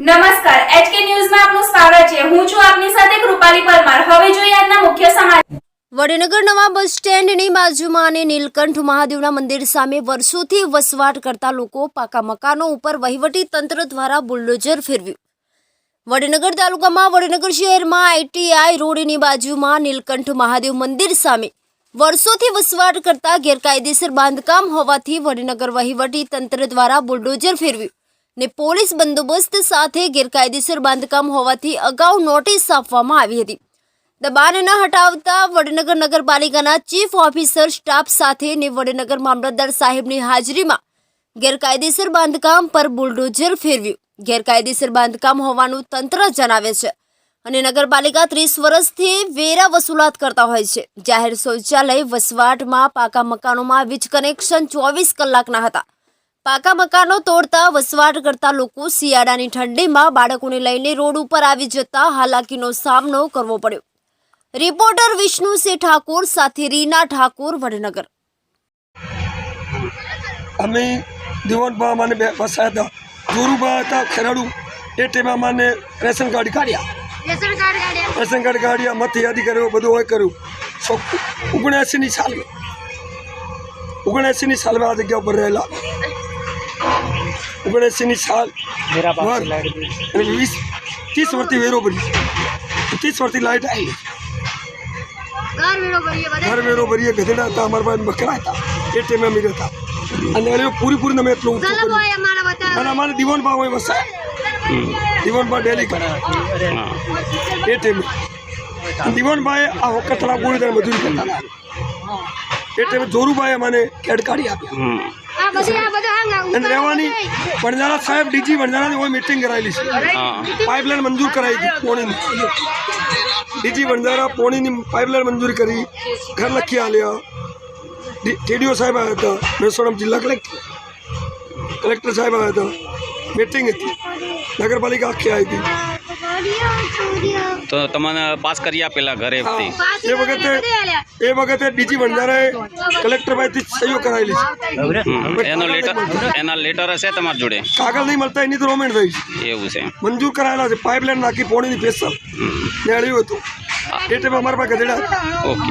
નમસ્કાર, એચકે ન્યૂઝમાં આપનું સ્વાગત છે. હું છું આપની સાથે કૃપાલી પરમાર. હવે જોઈએ આજના મુખ્ય સમાચાર. વડનગર નવા બસ સ્ટેન્ડની બાજુમાં અને નીલકંઠ મહાદેવના મંદિર સામે વર્ષોથી વસવાટ કરતા લોકો પાકા મકાનો ઉપર વહીવટી તંત્ર દ્વારા બુલડોઝર ફેરવ્યું. વડનગર તાલુકામાં, વડનગર શહેરમાં આઈટીઆઈ રોડની બાજુમાં નીલકંઠ મહાદેવ મંદિર સામે વર્ષોથી વસવાટ કરતા ગેરકાયદેસર બાંધકામ હોવાથી વડનગર વહીવટી તંત્ર દ્વારા બુલડોઝર ફેરવ્યું. ને પોલીસ બંદોબસ્ત સાથે ગેરકાયદેસર બાંધકામ હોવાથી અગાઉ નોટિસ આપવામાં આવી હતી. દબાણ ન હટાવતા વડનગર નગરપાલિકાના ચીફ ઓફિસર સ્ટાફ સાથે ને વડનગર મામલતદાર સાહેબની હાજરીમાં ગેરકાયદેસર બાંધકામ પર બુલડોઝર ફેરવ્યું. ગેરકાયદેસર બાંધકામ હોવાનું તંત્ર જણાવે છે અને નગરપાલિકા ત્રીસ વર્ષથી વેરા વસૂલાત કરતા હોય છે. જાહેર શૌચાલય વસવાટમાં પાકા મકાનોમાં વીજ કનેક્શન ચોવીસ કલાકના હતા. પાકા મકાનો તોડતા વસવાટ કરતા લોકો શિયાળાની ઠંડીમાં બાળકોને લઈને રોડ ઉપર આવી જતા હાલાકીનો સામનો કરવો પડ્યો. રિપોર્ટર વિષ્ણુસિંહ ઠાકોર સાથે રીના ઠાકોર વડનગર. અમે દિવાનબા મને બે ફસાયા હતા. ગુરુભા હતા ખેરાડુ. એ ટાઈમે મને રેશન કાર્ડ કાઢ્યા. રેશન કાર્ડ કાઢ્યા. રેશન કાર્ડ કાઢ્યા મત યાદી કર્યો બધું હોય કર્યું. સો ઓગણએંસીની સાલમાં. ઓગણએંસીની સાલમાં આ જગ્યા ઉપર રહેલા. ઓગણએંસીની સાલ. અને વીસ ત્રીસ વર્ષથી વેરો ભરી. ત્રીસ વર્ષથી લાઇટ આવી. ઘર વેરો ભરીએ ગધેડા હતા અમારા પાસે બકરા હતા. એ ટાઈમે અમે હતા અને એને પૂરીપૂરી પૂરી અમે એટલું ઊંચું કર્યું. અને અમારે દિવાન ભાવ હોય વસાય દિવાનભાઈ ડેલી કરે. એ ટાઈમે દિવાનભાઈ આ વખતડા પૂરી ત્યારે મજૂરી કરતા એ ટાઈમે જોરુભાઈ અમને કેડ કાઢી આપ્યા. રહેવાની વણઝારા સાહેબ ડીજી વણઝારાની હોય મીટિંગ કરાયેલી છે. પાઇપલાઇન મંજૂર કરાવી હતી પોણીની. ડીજી વણઝારા પોણીની પાઇપલાઇન મંજૂર કરી ઘર લખી આલ્યા. ટીડીઓ સાહેબ આવ્યા હતા મહેસાણા જિલ્લા કલેક્ટર. કલેક્ટર સાહેબ આવ્યા હતા. મીટિંગ હતી. નગરપાલિકા આખી આવી હતી. તો તમને પાસ કરી આપેલા ઘરે એ વખતે એ વખતે બીજી બંધારે કલેક્ટર પાસેથી સહીઓ કરાયેલી છે. એનો લેટર એના લેટર હશે તમારી જોડે? કાગળ નહીં મળતા એની તો રોમેન્ટ થઈ એવું છે. મંજૂર કરાયેલા છે. પાઇપલાઇન નાખી પોણીની ને અડ્યું હતું. એ ટાઈમે અમારા પાસે ગધેડા ઓકે.